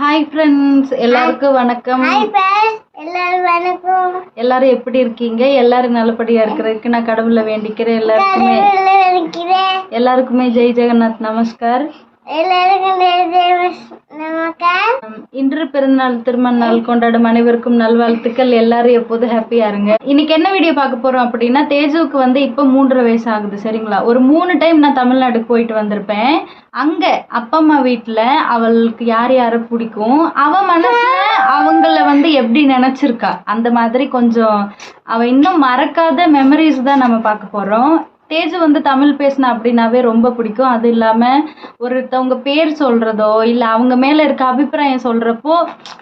Hi friends எல்லாருக்கும் வணக்கம். எல்லாரும் வணக்கம். எல்லாரும் எப்படி இருக்கீங்க? எல்லாரும் நல்லபடியா இருக்கிறதுக்கு நான் கடவுளை வேண்டிக்கிறேன். எல்லாருக்குமே எல்லாருக்குமே ஜெய் ஜெகநாத். நமஸ்கார். இன்று பிறந்தநாள் திருமண நாள் கொண்டாடும் அனைவருக்கும் நல்வாழ்த்துக்கள். எல்லாரும் எப்போதும் ஹாப்பியா இருங்க. இன்னைக்கு என்ன வீடியோ பார்க்க போறோம் அப்படின்னா தேஜுவுக்கு வந்து இப்போ மூன்றரை வயசு ஆகுது சரிங்களா? ஒரு மூணு டைம் நான் தமிழ்நாடுக்கு போயிட்டு வந்திருப்பேன். அங்க அப்பா அம்மா வீட்டுல அவளுக்கு யார் யாரை பிடிக்கும்? அவ மனசுல அவங்கள வந்து எப்படி நினைச்சிருக்கா? அந்த மாதிரி கொஞ்சம் அவ இன்னும் மறக்காத மெமரிஸ் தான் நம்ம பார்க்க போறோம். தேஜு வந்து தமிழ் பேசினா அப்படின்னாவே ரொம்ப பிடிக்கும். அது இல்லாம ஒருத்தவங்க பேர் சொல்றதோ இல்ல அவங்க மேல இருக்க அபிப்பிராயம் சொல்றப்போ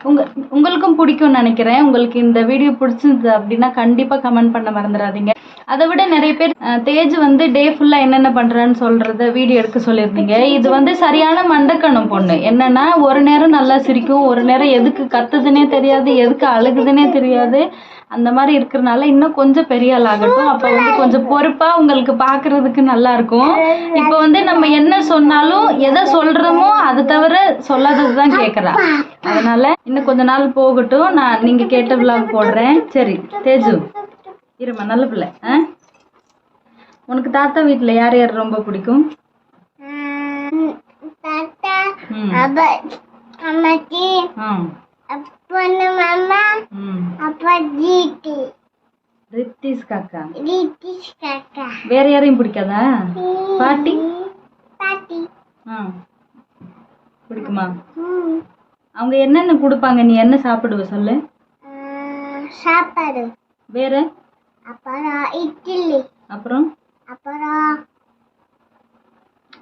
உங்க உங்களுக்கும் பிடிக்கும்னு நினைக்கிறேன். உங்களுக்கு இந்த வீடியோ பிடிச்சிருந்தது அப்படின்னா கண்டிப்பா கமெண்ட் பண்ண மறந்துடாதீங்க. அதை விட நிறைய பேர் தேஜ் வந்து டே ஃபுல்லா என்னென்ன பண்றான்னு சொல்றத வீடியோ எடுக்க சொல்லியிருந்தீங்க. இது வந்து சரியான மண்டக்கணம் பொண்ணு. என்னன்னா ஒரு நேரம் நல்லா சிரிக்கும் ஒரு நேரம் எதுக்கு கத்துதுன்னே தெரியாது எதுக்கு அழுகுதுன்னே தெரியாது. அந்த மாதிரி இருக்கிறனால இன்னும் கொஞ்சம் பெரிய ஆள் ஆகட்டும். அப்ப வந்து கொஞ்சம் பொறுப்பா உங்களுக்கு பாக்குறதுக்கு நல்லா இருக்கும். இப்ப வந்து நம்ம என்ன சொன்னாலும் எதை சொல்றோமோ அதை தவிர சொல்லாததுதான் கேக்குறா. அதனால இன்னும் கொஞ்ச நாள் போகட்டும். நான் நீங்க கேட்ட விழாக் போடுறேன். சரி தேஜு. இருமா நல்ல பிள்ளை. ஆ? உனக்கு தாத்தா வீட்ல யார் யார் ரொம்ப பிடிக்கும்? தாத்தா அம்மாச்சி. ஆ பொண்ணு மாமா? ம். அப்பா ஜீட்டு ரித்திஸ் காக்கா. வேற யாரையும் பிடிக்காதா? பாட்டி? பாட்டி. ஆ. பிடிக்குமா? அவங்க என்னென்ன கொடுப்பாங்க? நீ என்ன சாப்பிடுவ? சொல்லு. சாப்பாடு. வேற? அப்புறம் இட்லி. அப்புறம்? அப்புறம்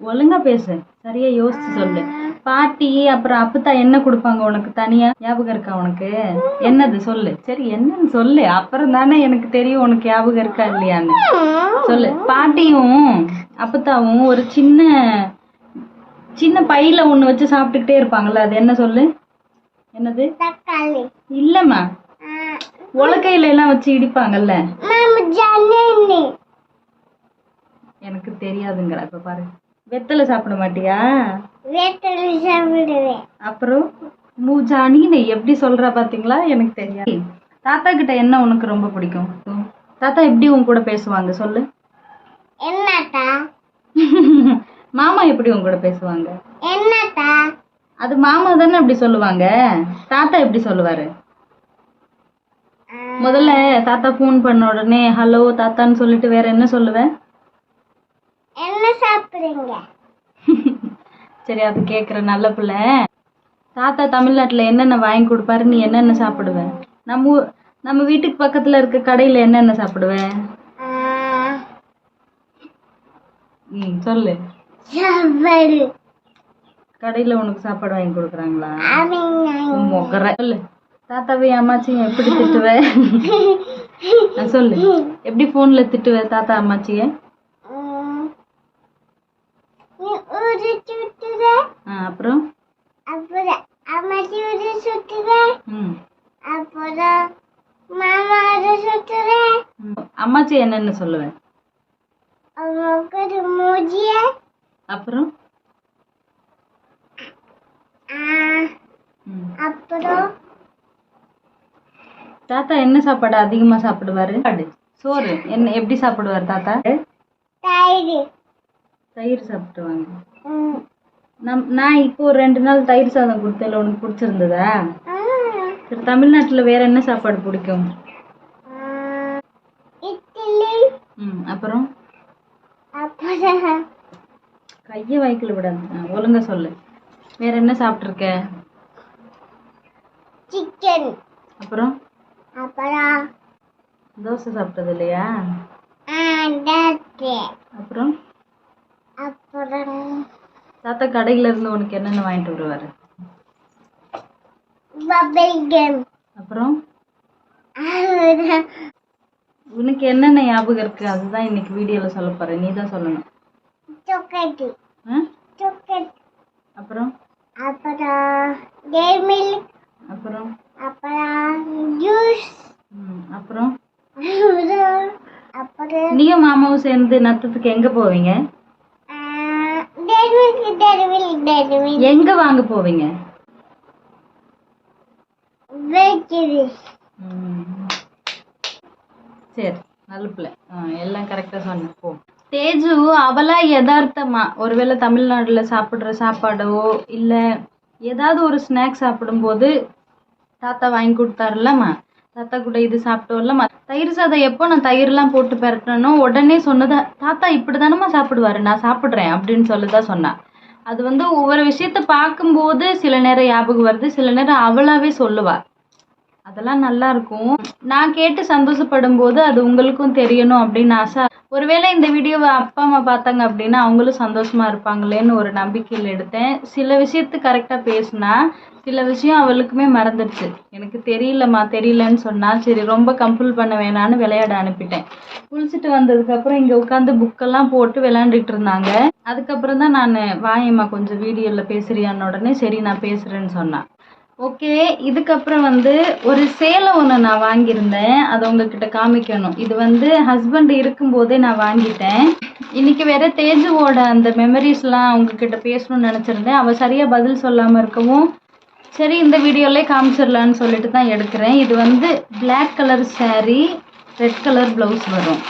ஒழுங்கா பேசு. சரியா யோசிச்சு சொல்லு. பாட்டி அப்புறம் அப்பத்தா என்ன கொடுப்பாங்க உனக்கு தனியா? ஞாபகம் இருக்கா உனக்கு? என்னது சொல்லு. சரி என்னன்னு சொல்லு. அப்புறம் தானே எனக்கு தெரியும் உனக்கு ஞாபகம் இருக்கா இல்லையான்னு. சொல்லு. பாட்டியும் அப்பத்தாவும் ஒரு சின்ன சின்ன பையில ஒண்ணு வச்சு சாப்பிட்டுக்கிட்டே இருப்பாங்கல்ல அது என்ன சொல்லு? என்னது? தக்காளி. இல்லம்மா. உலக்கையில எல்லாம் வச்சு இடிப்பாங்கல்ல. எனக்கு தெரியாதுங்கிற இப்ப பாரு. வெத்தலை சாப்பிட மாட்டியா? வேட்டலி சாப்பிடுவேன். அப்புறம் மூஜானி நீ எப்படி சொல்ற பாத்தீங்களா? எனக்கு தெரியாது. தாத்தா கிட்ட என்ன உனக்கு ரொம்ப பிடிக்கும்? தாத்தா எப்படி உன் கூட பேசுவாங்க? சொல்லு. என்னத்தா? மாமா எப்படி உன் கூட பேசுவாங்க? என்னத்தா? அது மாமா தானே அப்படி சொல்லுவாங்க. தாத்தா எப்படி சொல்லுவாரு? முதல்ல தாத்தா ஃபோன் பண்ண உடனே ஹலோ தாத்தான்னு சொல்லிட்டு வேற என்ன சொல்லுவேன் என்ன சாப்பிடுறீங்க? சரி அது கேக்குற நல்ல பிள்ளை. தாத்தா தமிழ்நாட்டுல என்னென்ன வாங்கி கொடுப்பாரு நீ என்னென்ன சாப்பிடுவ? நம்ம நம்ம வீட்டுக்கு பக்கத்துல இருக்க கடையில என்னென்ன சாப்பிடுவ? ம் சொல்லு. கடையில உனக்கு சாப்பாடு வாங்கி கொடுக்குறாங்களா? மொக்கற சொல்லு. தாத்தாவையும் அம்மாச்சியும் எப்படி திட்டுவ? சொல்லு. எப்படி போன்ல திட்டுவ தாத்தா அம்மாச்சிய ம், நீ ஊரு சுத்துற ஆ, அப்புறம் அப்புறம் அம்மாச்சி ஊரு சுத்துற ம் அப்புறம் மாமா ஊரு சுத்துற ம். அம்மாச்சி என்னென்ன சொல்லுவேன் அப்புறம். அப்புறம்? தாத்தா என்ன சாப்பாடு அதிகமா சாப்பிடுவாரு? சாப்பாடு. சோறு. என்ன எப்படி சாப்பிடுவாரு தாத்தா? தயிர் சாப்பிடுவாங்க ம். நம் நான் இப்போ ஒரு ரெண்டு நாள் தயிர் சாதம் கொடுத்தேன் உனக்கு பிடிச்சிருந்ததா? சரி தமிழ்நாட்டுல வேற என்ன சாப்பாடு பிடிக்கும்? ம் அப்புறம்? கையை வாய்க்குல விடாது. ஒழுங்கா சொல்லு. வேற என்ன சாப்பிட்ருக்க சிக்கன். அப்புறம்? அப்புறம்? தோசை சாப்பிட்டது இல்லையா? அப்புறம்? அப்புறம் தாத்தா கடையில இருந்து உனக்கு என்னென்ன வாங்கிட்டு வருவாரு? அப்புறம்? உனக்கு என்னென்ன ஞாபகம் இருக்கு? அதுதான் இன்னைக்கு வீடியோல சொல்ல போறேன். நீ தான் சொல்லணும் அப்புறம்? அப்புறம் அப்புறம்? அப்புறம் ஜூஸ் அப்புறம்? அப்புறம் நீயும் மாமாவும் சேர்ந்து நத்தத்துக்கு எங்க போவீங்க? எங்க வாங்க போவீங்க. சரி நல்ல பிள்ளை. எல்லாம் கரெக்டா சொன்ன போ. தேஜு அவளா யதார்த்தமா? ஒருவேளை தமிழ்நாடுல சாப்பிடுற சாப்பாடோ இல்ல ஏதாவது ஒரு ஸ்நாக்ஸ் சாப்பிடும்போது தாத்தா வாங்கி கொடுத்தாருல்லம்மா? தாத்தா கூட இது சாப்பிட்டோம்ல தயிர் சாதம் எப்போ நான் தயிர்லாம் போட்டு பெரட்டனோ உடனே சொன்னதா தாத்தா இப்படி தானம்மா சாப்பிடுவாரு? நான் சாப்பிட்றேன் அப்படின்னு சொல்லிதான் சொன்னா. அது வந்து ஒவ்வொரு விஷயத்த பார்க்கும்போது சில நேரம் ஞாபகம் வருது சில நேரம் அவளாவே சொல்லுவா. அதெல்லாம் நல்லா இருக்கும் நான் கேட்டு சந்தோஷப்படும் போது அது உங்களுக்கும் தெரியணும் அப்படின்னு ஆசை. ஒருவேளை இந்த வீடியோவை அப்பா அம்மா பார்த்தாங்க அப்படின்னா அவங்களும் சந்தோஷமா இருப்பாங்களேன்னு ஒரு நம்பிக்கையில் எடுத்தேன். சில விஷயத்து கரெக்டாக பேசினா சில விஷயம் அவளுக்குமே மறந்துடுச்சு. எனக்கு தெரியலம்மா தெரியலன்னு சொன்னா சரி ரொம்ப கம்பல் பண்ண வேணான்னு விளையாட அனுப்பிட்டேன். குளிச்சுட்டு வந்ததுக்கப்புறம் இங்கே உட்காந்து புக்கெல்லாம் போட்டு விளையாண்டுட்டு இருந்தாங்க. அதுக்கப்புறம் தான் நான் வாயம்மா கொஞ்சம் வீடியோவில் பேசுறியான்னு உடனே சரி நான் பேசுகிறேன்னு சொன்னான். ஓகே இதுக்கப்புறம் வந்து ஒரு சேலை ஒன்று நான் வாங்கியிருந்தேன். அதை உங்ககிட்ட காமிக்கணும். இது வந்து ஹஸ்பண்ட் இருக்கும்போதே நான் வாங்கிட்டேன். இன்னைக்கு வேற தேஜுவோட அந்த மெமரிஸ்லாம் உங்ககிட்ட பேசணும்னு நினச்சிருந்தேன். அவள் சரியாக பதில் சொல்லாமல் இருக்கவும் சரி இந்த வீடியோலே காமிச்சிடலான்னு சொல்லிட்டு தான் எடுக்கிறேன். இது வந்து black colour sari red colour blouse வரும்.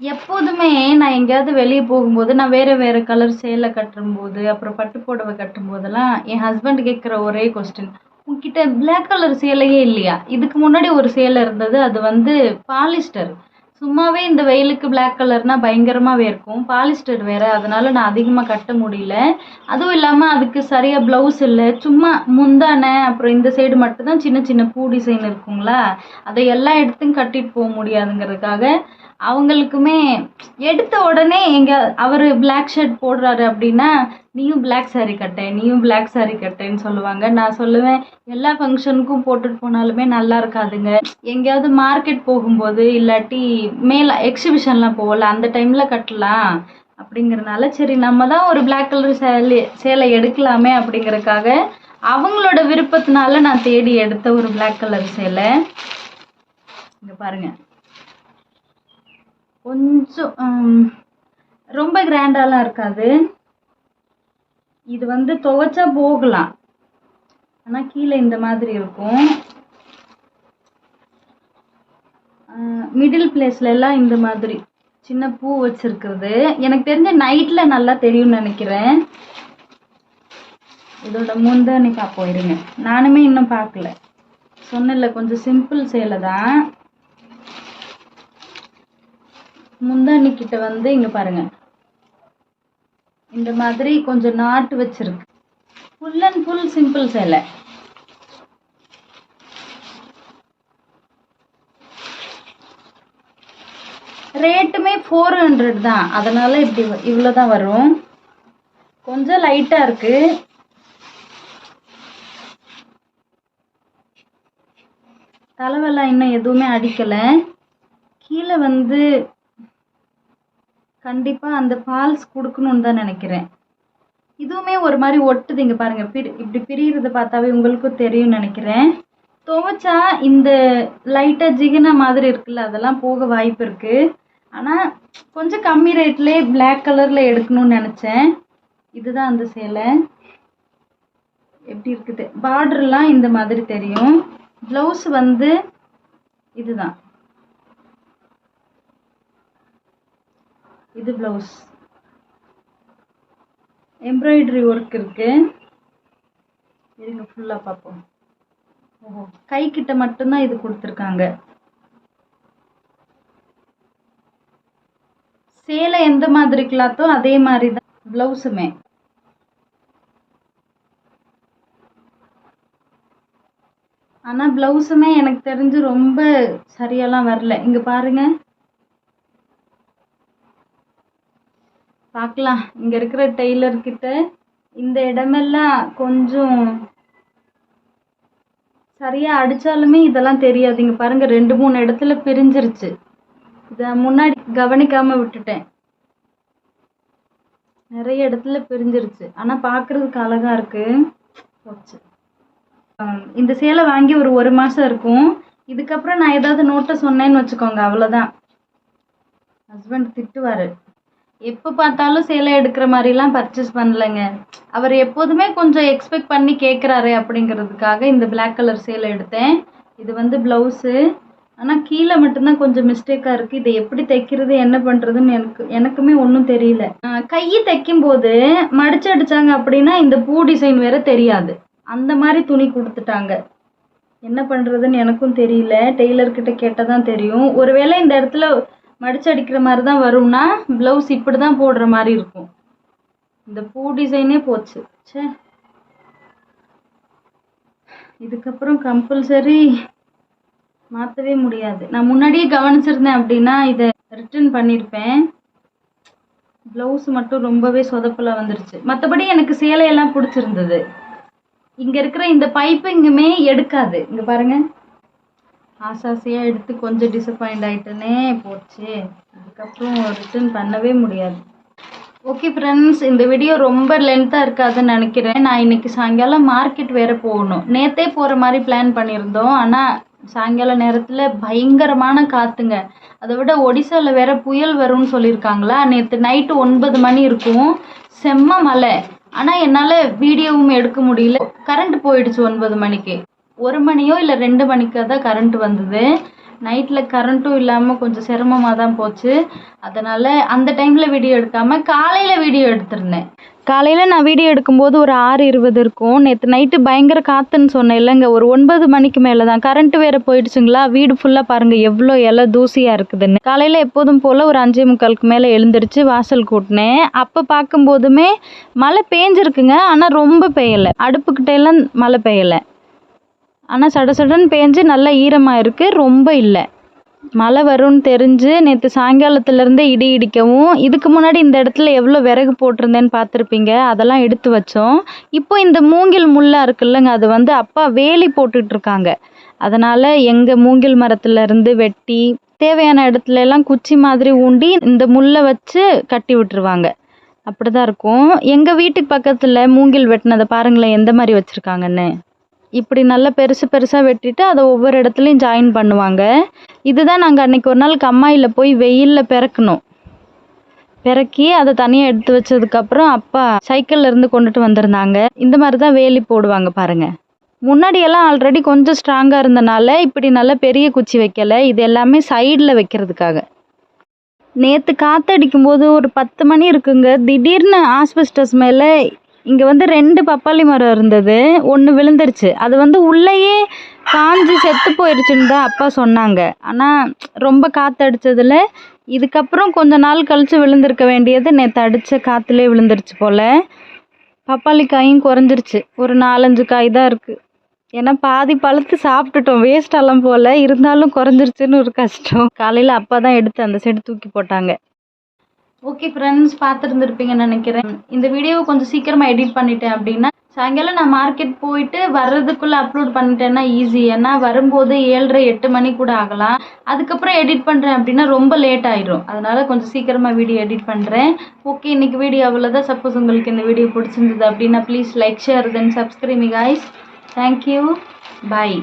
எப்போதுமே நான் எங்கேயாவது வெளியே போகும்போது நான் வேற வேற கலர் சேலை கட்டும்போது அப்புறம் பட்டு புடவை கட்டும் போதெல்லாம் என் ஹஸ்பண்ட் கேட்குற ஒரே கொஸ்டின் உன்கிட்ட பிளாக் கலர் சேலையே இல்லையா? இதுக்கு முன்னாடி ஒரு சேலை இருந்தது அது வந்து பாலிஸ்டர் சும்மாவே இந்த வெயிலுக்கு பிளாக் கலர்னா பயங்கரமா வேர்க்கும். பாலிஸ்டர் வேற அதனால நான் அதிகமா கட்ட முடியல. அதுவும் இல்லாம அதுக்கு சரியா ப்ளவுஸ் இல்லை. சும்மா முந்தானை அப்புறம் இந்த சைடு மட்டும்தான் சின்ன சின்ன பூ டிசைன் இருக்குங்களா அதை எல்லா இடத்தையும் கட்டிட்டு போக முடியாதுங்கிறதுக்காக அவங்களுக்குமே எடுத்த உடனே எங்க அவர் பிளாக் ஷர்ட் போடுறாரு அப்படின்னா நீயும் பிளாக் சாரி கட்ட நீயும் பிளாக் சாரி கட்டேன்னு சொல்லுவாங்க. நான் சொல்லுவேன் எல்லா ஃபங்க்ஷனுக்கும் போட்டுட்டு போனாலுமே நல்லா இருக்காதுங்க. எங்கேயாவது மார்க்கெட் போகும்போது இல்லாட்டி மேல எக்ஸிபிஷன்லாம் போகல அந்த டைம்ல கட்டலாம் அப்படிங்கிறனால சரி நம்ம தான் ஒரு பிளாக் கலர் சேலை சேலை எடுக்கலாமே அப்படிங்கறதுக்காக அவங்களோட விருப்பத்தினால நான் தேடி எடுத்த ஒரு பிளாக் கலர் சேலை. இங்க பாருங்க. கொஞ்சம் ரொம்ப கிராண்டாலாம் இருக்காது. இது வந்து துவைச்சா போகலாம். ஆனால் கீழே இந்த மாதிரி இருக்கும். மிடில் பிளேஸ்ல எல்லாம் இந்த மாதிரி சின்ன பூ வச்சிருக்கிறது. எனக்கு தெரிஞ்ச நைட்ல நல்லா தெரியும்னு நினைக்கிறேன். இதோட முந்தானி போயிருங்க நானுமே இன்னும் பார்க்கல. சொன்னல கொஞ்சம் சிம்பிள் சேலை தான். முந்தானி கிட்ட வந்து இங்க பாருங்க. இந்த மாதிரி கொஞ்சம் நாட்டு வச்சிருக்கு. ஃபுல் அண்ட் ஃபுல் சிம்பிள் சேலை. ரேட்டுமே ஃபோர் ஹண்ட்ரட் தான். அதனால இப்படி இவ்வளோதான் வரும். கொஞ்சம் லைட்டாக இருக்கு. தலைவெல்லாம் இன்னும் எதுவுமே அடிக்கலை. கீழே வந்து கண்டிப்பா அந்த ஃபால்ஸ் கொடுக்கணும்னு தான் நினைக்கிறேன். இதுவுமே ஒரு மாதிரி ஒட்டுது இங்க பாருங்க. பிரி இப்படி பிரியறத பார்த்தாவே உங்களுக்கும் தெரியும்னு நினைக்கிறேன். துவைச்சா இந்த லைட்டா ஜிகின மாதிரி இருக்குல்ல அதெல்லாம் போக வாய்ப்பு இருக்கு. ஆனா கொஞ்சம் கம்மி ரேட்லயே பிளாக் கலர்ல எடுக்கணும்னு நினைச்சேன். இதுதான் அந்த சேலை. எப்படி இருக்குது? பார்டர்லாம் இந்த மாதிரி தெரியும். ப்ளவுஸ் வந்து இதுதான். இது ப்ளவுஸ் எம்ப்ராய்டரி ஒர்க் இருக்கு. இருங்க ஃபுல்லாக பார்ப்போம். ஓஹோ கை கிட்ட மட்டும்தான் இது கொடுத்துருக்காங்க. சேலை எந்த மாதிரி கிளாத்தோ அதே மாதிரி தான் ப்ளவுஸுமே ஆனா ப்ளவுஸுமே எனக்கு தெரிஞ்சு ரொம்ப சரியாலாம் வரல. இங்க பாருங்க. பார்க்கலாம் இங்க இருக்கிற டெய்லர் கிட்ட இந்த இடமெல்லாம் கொஞ்சம் சரியா அடிச்சாலுமே இதெல்லாம் தெரியாது. இங்க பாருங்க ரெண்டு மூணு இடத்துல பிரிஞ்சிருச்சு. இத முன்னாடி கவனிக்காம விட்டுட்டேன். நிறைய இடத்துல பிரிஞ்சிருச்சு. ஆனா பாக்குறதுக்கு அழகா இருக்கு. போச்சு. இந்த சேலை வாங்கி ஒரு ஒரு மாசம் இருக்கும். இதுக்கப்புறம் நான் ஏதாவது நோட்டை சொன்னேன்னு வச்சுக்கோங்க அவ்வளவுதான். ஹஸ்பண்ட் திட்டுவாரு. எப்போ பார்த்தாலும் சேலை எடுக்கிற மாதிரிலாம் பர்ச்சேஸ் பண்ணலைங்க. அவர் எப்போதுமே கொஞ்சம் எக்ஸ்பெக்ட் பண்ணி கேட்குறாரு அப்படிங்கிறதுக்காக இந்த பிளாக் கலர் சேலை எடுத்தேன். இது வந்து ப்ளவுஸு ஆனால் கீழே மட்டும்தான் கொஞ்சம் மிஸ்டேக்காக இருக்குது இதை எப்படி தைக்கிறது என்ன பண்ணுறதுன்னு எனக்கு எனக்குமே ஒன்றும் தெரியல. கை தைக்கும்போது மடிச்சு அடிச்சாங்க அப்படின்னா இந்த பூ டிசைன் வேற தெரியாது. அந்த மாதிரி துணி கொடுத்துட்டாங்க. என்ன பண்ணுறதுன்னு எனக்கும் தெரியல. டெய்லர்கிட்ட கேட்டால் தான் தெரியும். ஒருவேளை இந்த இடத்துல மடிச்சு அடிக்கிற மாதிரி தான் வரும்னா ப்ளவுஸ் இப்படி தான் போடுற மாதிரி இருக்கும். இந்த பூ டிசைனே போச்சு. ச்சே. இதுக்கப்புறம் கம்பல்சரி மாற்றவே முடியாது. நான் முன்னாடியே கவனிச்சிருந்தேன் அப்படின்னா இதை ரிட்டர்ன் பண்ணியிருப்பேன் ப்ளவுஸ் மட்டும் ரொம்பவே சொதப்பலாக வந்துருச்சு. மற்றபடி எனக்கு சேலையெல்லாம் பிடிச்சிருந்தது. இங்கே இருக்கிற இந்த பைப்பு இங்குமே எடுக்காது. இங்கே பாருங்கள் ஆசாசியாக எடுத்து கொஞ்சம் டிசப்பாயிண்ட் ஆயிட்டேனே போச்சு. அதுக்கப்புறம் ரிட்டர்ன் பண்ணவே முடியாது. ஓகே ஃப்ரெண்ட்ஸ் இந்த வீடியோ ரொம்ப லென்த்தாக இருக்காதுன்னு நினைக்கிறேன். நான் இன்னைக்கு சாயங்காலம் மார்க்கெட் வேறு போகணும். நேத்தே போகிற மாதிரி பிளான் பண்ணியிருந்தோம். ஆனால் சாயங்கால நேரத்தில் பயங்கரமான காற்றுங்க அதை விட ஒடிசாவில் வேற புயல் வரும்னு சொல்லியிருக்காங்களா? நேற்று நைட்டு ஒன்பது மணி இருக்கும். செம்ம மழை. ஆனால் என்னால் வீடியோவும் எடுக்க முடியல. கரண்ட் போயிடுச்சு ஒன்பது மணிக்கு. ஒரு மணியோ இல்லை ரெண்டு மணிக்கோ தான் கரண்ட் வந்தது. நைட்டில் கரண்ட்டும் இல்லாமல் கொஞ்சம் சிரமமாக தான் போச்சு. அதனால் அந்த டைமில் வீடியோ எடுக்காமல் காலையில் வீடியோ எடுத்திருந்தேன். காலையில் நான் வீடியோ எடுக்கும்போது ஒரு ஆறு இருபது இருக்கும். நேற்று நைட்டு பயங்கர காற்றுன்னு சொன்னேன். இல்லைங்க ஒரு ஒன்பது மணிக்கு மேலே தான் கரண்ட் வேறு போயிடுச்சுங்களா? வீடு ஃபுல்லாக பாருங்கள் எவ்வளோ இலை தூசியாக இருக்குதுன்னு. காலையில் எப்போதும் போல் ஒரு அஞ்சே முக்காலுக்கு மேலே எழுந்திரிச்சு வாசல் கூட்டினேன். அப்போ பார்க்கும்போதுமே மழை பேஞ்சிருக்குங்க ஆனால் ரொம்ப பெய்யலை. அடுப்புக்கிட்ட எல்லாம் மழை பெய்யலை. ஆனால் சட சடன்னு பேஞ்சு நல்லா ஈரமாக இருக்குது ரொம்ப இல்லை. மழை வரும்னு தெரிஞ்சு நேற்று சாயங்காலத்துலேருந்தே இடி இடிக்கவும் இதுக்கு முன்னாடி இந்த இடத்துல எவ்வளோ விறகு போட்டிருந்தேன்னு பார்த்துருப்பீங்க அதெல்லாம் எடுத்து வச்சோம். இப்போ இந்த மூங்கில் முள்ளாக இருக்குல்லங்க அது வந்து அப்பா வேலி போட்டுட்ருக்காங்க அதனால் எங்கள் மூங்கில் மரத்துலேருந்து வெட்டி தேவையான இடத்துல எல்லாம் குச்சி மாதிரி ஊண்டி இந்த முள்ளை வச்சு கட்டி விட்டுருவாங்க. அப்படி தான் இருக்கும். எங்கள் வீட்டுக்கு பக்கத்தில் மூங்கில் வெட்டினதை பாருங்களேன் எந்த மாதிரி வச்சுருக்காங்கன்னு. இப்படி நல்லா பெருசு பெருசாக வெட்டிட்டு அதை ஒவ்வொரு இடத்துலையும் ஜாயின் பண்ணுவாங்க. இதுதான் நாங்கள் அன்றைக்கி ஒரு நாள் கம்மாயில் போய் வெயிலில் பிறக்கணும். பிறக்கி அதை தனியாக எடுத்து வச்சதுக்கப்புறம் அப்பா சைக்கிளில் இருந்து கொண்டுட்டு வந்திருந்தாங்க. இந்த மாதிரி தான் வேலி போடுவாங்க பாருங்கள் முன்னாடியெல்லாம் ஆல்ரெடி கொஞ்சம் ஸ்ட்ராங்காக இருந்தனால இப்படி நல்லா பெரிய குச்சி வைக்கலை. இது எல்லாமே சைடில் வைக்கிறதுக்காக. நேற்று காற்றடிக்கும் போது ஒரு பத்து மணி இருக்குங்க. திடீர்னு ஆஸ்பெஸ்டஸ் மேலே இங்கே வந்து ரெண்டு பப்பாளி மரம் இருந்தது. ஒன்று விழுந்துருச்சு. அது வந்து உள்ளேயே காஞ்சி செத்து போயிடுச்சுன்னு தான் அப்பா சொன்னாங்க. ஆனால் ரொம்ப காற்றடிச்சதில் இதுக்கப்புறம் கொஞ்ச நாள் கழித்து விழுந்திருக்க வேண்டியது நேற்று அடித்த காற்றுலே விழுந்துருச்சு போல். பப்பாளி காயும் குறைஞ்சிருச்சு. ஒரு நாலஞ்சு காய் தான் இருக்குது ஏன்னா பாதி பழுத்து சாப்பிட்டுட்டோம். வேஸ்ட் எல்லாம் போல். இருந்தாலும் குறைஞ்சிருச்சுன்னு ஒரு கஷ்டம். காலையில் அப்பா தான் எடுத்து அந்த சைடு தூக்கி போட்டாங்க. ஓகே ஃப்ரெண்ட்ஸ் பார்த்துருந்துருப்பீங்கன்னு நினைக்கிறேன். இந்த வீடியோவை கொஞ்சம் சீக்கிரமாக எடிட் பண்ணிட்டேன் அப்படின்னா சாயங்காலம் நான் மார்க்கெட் போயிட்டு வர்றதுக்குள்ளே அப்லோட் பண்ணிட்டேன்னா ஈஸி ஏன்னா வரும்போது ஏழரை எட்டு மணி கூட ஆகலாம். அதுக்கப்புறம் எடிட் பண்ணுறேன் அப்படின்னா ரொம்ப லேட் ஆயிரும். அதனால கொஞ்சம் சீக்கிரமாக வீடியோ எடிட் பண்ணுறேன் ஓகே இன்னைக்கு வீடியோ அவ்வளோதான் சப்போஸ் உங்களுக்கு இந்த வீடியோ பிடிச்சிருந்தது அப்படின்னா please like share then subscribe guys thank you bye